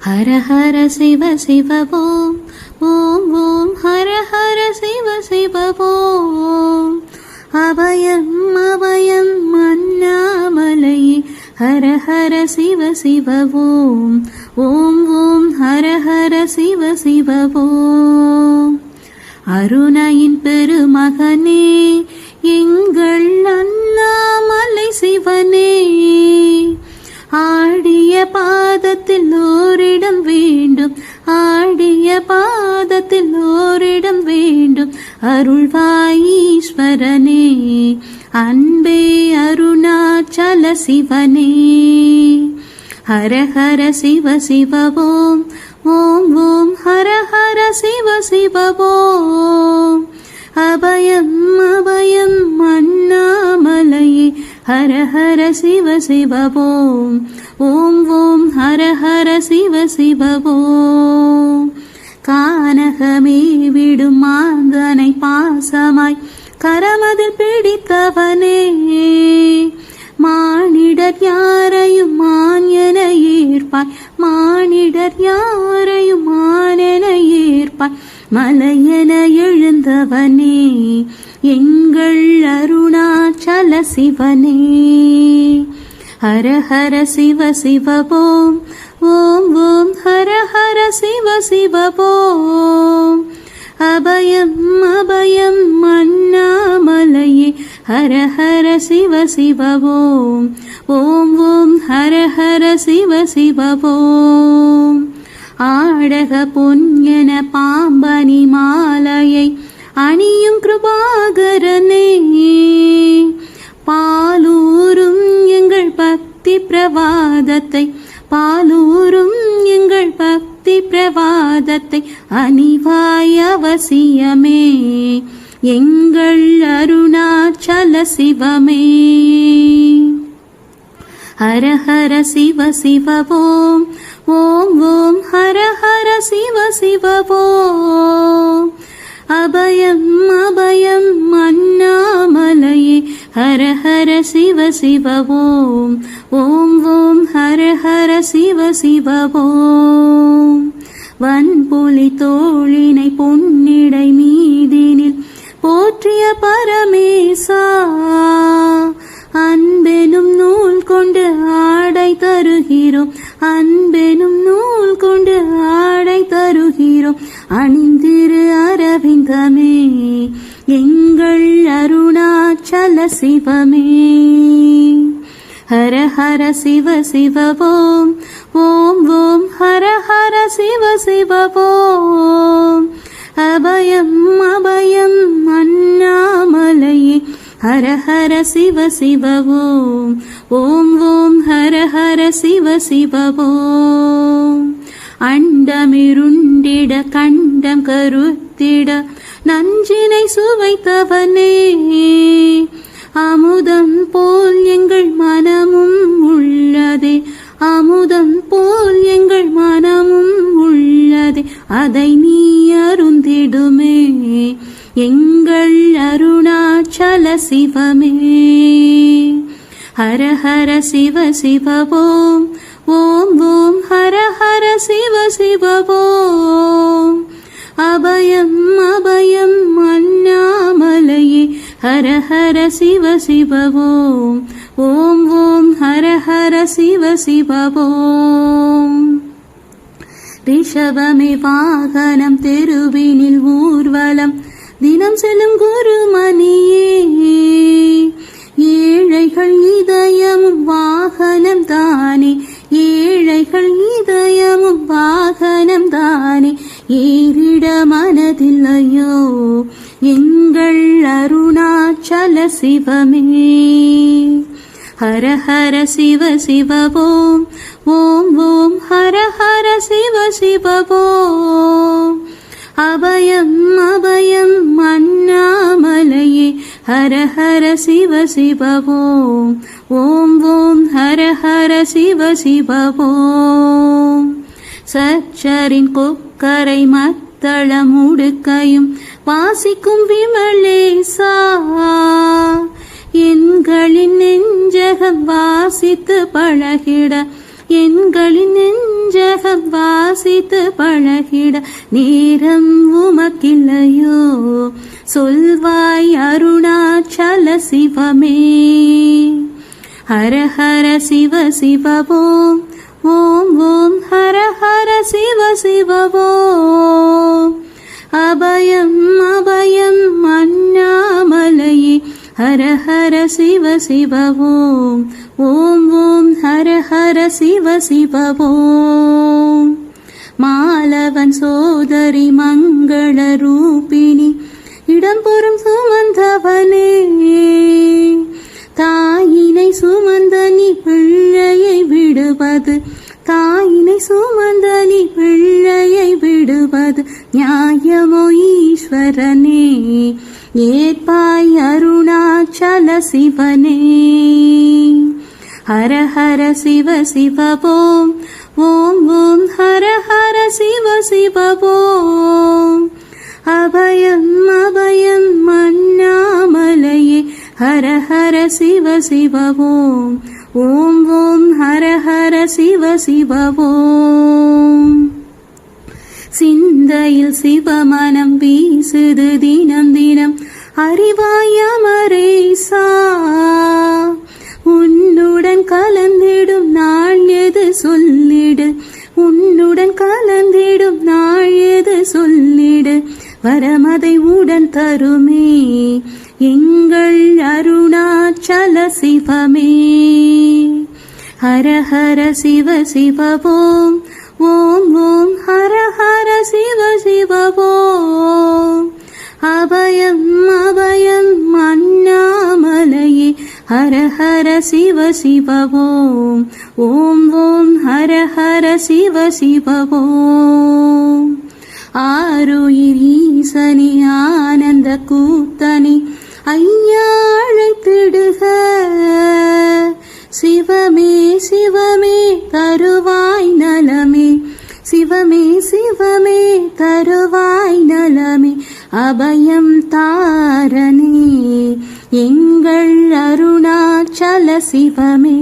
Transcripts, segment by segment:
ஹர ஹர சிவ சிவ ஓம் ஓம் ஓம் ஹர ஹர சிவ சிவ ஓம் அபயம் அபயம் அண்ணாமலையே ஹர ஹர சிவ சிவ ஓம் ஓம் ஓம் ஹர ஹர சிவ சிவ ஓம் அருணையின் பெருமகனே அருள்வாயீஸ்வரனே அன்பே அருணாச்சல சிவனே. ஹர ஹர சிவ சிவ ஓம் ஓம் ஓம் ஹர ஹர சிவ சிவ ஓம் அபயம் அபயம் அண்ணாமலையே ஹர ஹர சிவ சிவ ஓம் ஓம் ஓம் ஹர ஹர சிவ சிவ ஓம் கானகமே விடும் மாந்தனை யாரையும் மான் என ஏற்பாய் மானிடர் யாரையும் மான் என ஏற்பாய் மலையென எழுந்தவனே எங்கள் அருணாச்சல சிவனே. ஹர ஹர சிவ சிவ ஓம் ஓம் ஓம் ஹர ஹர சிவ சிவ ஓம் அபயம் அபயம் அண்ணாமலையே ஹர ஹர சிவ சிவ ஓம் ஓம் ஓம் ஹர ஹர சிவ சிவ ஓம் ஆடக பொன்யன பாம்பனி மாலையை அணியும் கிருபாகரனே. பாலூரும் எங்கள் பக்தி பிரவாதத்தை பாலூரும் எங்கள் பக்தி பிரவாதத்தை அணிவாய் அவசியமே. எங்கள் அருணாச்சல சிவமே. ஹர ஹர சிவ சிவ ஓம் ஓம் ஓம் ஹர ஹர சிவ சிவ ஓம் அபயம் அபயம் அண்ணாமலையே. ஹர ஹர சிவ சிவ ஓம் ஓம் ஓம் ஹர ஹர சிவ சிவ ஓம் வன்புலி தோழினை பொன்னிடை மீ தருகிறோம். அன்பெனும் நூல் கொண்டு ஆடை தருகிறோம். அணிந்திரு அரவிந்தமே எங்கள் அருணாச்சல சிவமே. ஹர ஹர சிவ சிவ ஓம் ஓம் ஓம் ஹர ஹர சிவ சிவ ஓம். அபயம் அபயம் அண்ணாமலையே ஹர ஹர சிவ சிவ ஓம். ஓம் ஓம் ஹர ஹர சிவ சிவ அண்டமிருண்டிட கண்டம் கருத்திட நஞ்சினை சுவைத்தவனே. அமுதம் போல் எங்கள் மனமும் உள்ளதே. அமுதம் போல் எங்கள் மனமும் உள்ளதே. அதை நீ அருந்திடுமே. எங்கள் அருணாச்சல சிவமே. ஹர ஹர சிவ சிவ ஓம் ஓம் ஓம் ஹர ஹர சிவ சிவ ஓம் அபயம் அபயம் அண்ணாமலையே ஹர ஹர சிவ சிவ ஓம் ஓம் ஓம் ஹர ஹர சிவ சிவ ஓம் ரிஷபமே வாகனம் தெருவினில் ஊர்வலம் தினம் செல்லும் குருமணியே. ஏழைகள் இதயமும் வாகனம் தானே. ஏழைகள் இதயமும் வாகனம் தானே. ஏறிட மனதில்லையோ? எங்கள் அருணாச்சல சிவமே. ஹர ஹர சிவ சிவ ஓம் ஓம் ஓம் ஹர ஹர சிவ சிவ ஓம் அபயம் அபயம் அண்ணாமலையே. ஹர ஹர சிவ சிவ ஓம் ஓம் ஓம் ஹர ஹர சிவ சிவ ஓம் சச்சரின் கொக்கரை மத்தள முடுக்கையும் வாசிக்கும் விமலேசா எண்களின் நெஞ்சகம் வாசித்து பழகிட எண்களின் நெஞ்ச வா வாசித்து பழகிட நேரம் உமக்கில்லையோ? சொல்வாய் அருணாச்சல சிவமே. ஹர ஹர சிவ சிவவோம். ஓம் ஓம் ஓம் ஹர ஹர சிவ சிவ அபயம் அபயம் அண்ணாமலையே. ஹர ஹர சிவ சிவ ஓம் ஓம் ஓம் ஹர ஹர சிவ சிவ ஓம் மாலவன் சோதரி மங்கள ரூபிணி இடம்பெறும் சுமந்தவனே. தாயினை சுமந்த நீ பிள்ளையை விடுவது தாயினை சுமந்த நீ பிள்ளையை விடுவது நியாயமோ ஈஸ்வரனே. ஏற்பாய் அருணாச்சல சிவனே. ஹர ஹர சிவ சிவ ஓம் ஓம் ஓம் ஹர ஹர சிவ சிவ ஓம் அபயம் அபயம் மன்னாமலையே ஹர ஹர சிவ சிவ ஓம் ஓம் ஓம் ஹர ஹர சிவ சிவ ஓம் சிந்தையில் சிவமனம் வீசுது தினம் தினம். அறிவாயமரேசா உன்னுடன் கலந்திடும் நாள் எது சொல்லிடு. உன்னுடன் கலந்திடும் நாள் எது சொல்லிடு. வரமதை உடன் தருமே. எங்கள் அருணாச்சல சிவமே. ஹர ஹர சிவ சிவ ஓம். ஓம் ஓம். சிவ சிவ ஓம் அபயம் அபயம் அண்ணாமலையே. ஹர ஹர சிவ சிவ ஓம் ஓம் ஓம் ஹர ஹர சிவ சிவ ஓம் ஆருயிர் ஈசனி ஆனந்த கூத்தனி ஐயா அழைத்திடுக சிவமே சிவமே தரு தருவாய் நலமே அபயம் தாரனே எங்கள் அருணாச்சல சிவமே.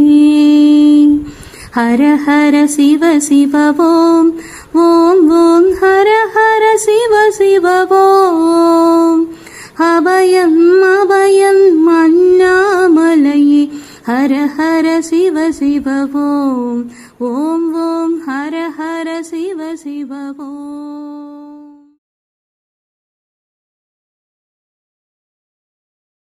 ஹர ஹர சிவ சிவ ஓம் ஓம் ஓம் ஹர ஹர சிவ சிவ ஓம் அபயம் அபயம் மன்னாமலையே ஹர ஹர சிவ சிவ ஓம் ஓம் ஓம்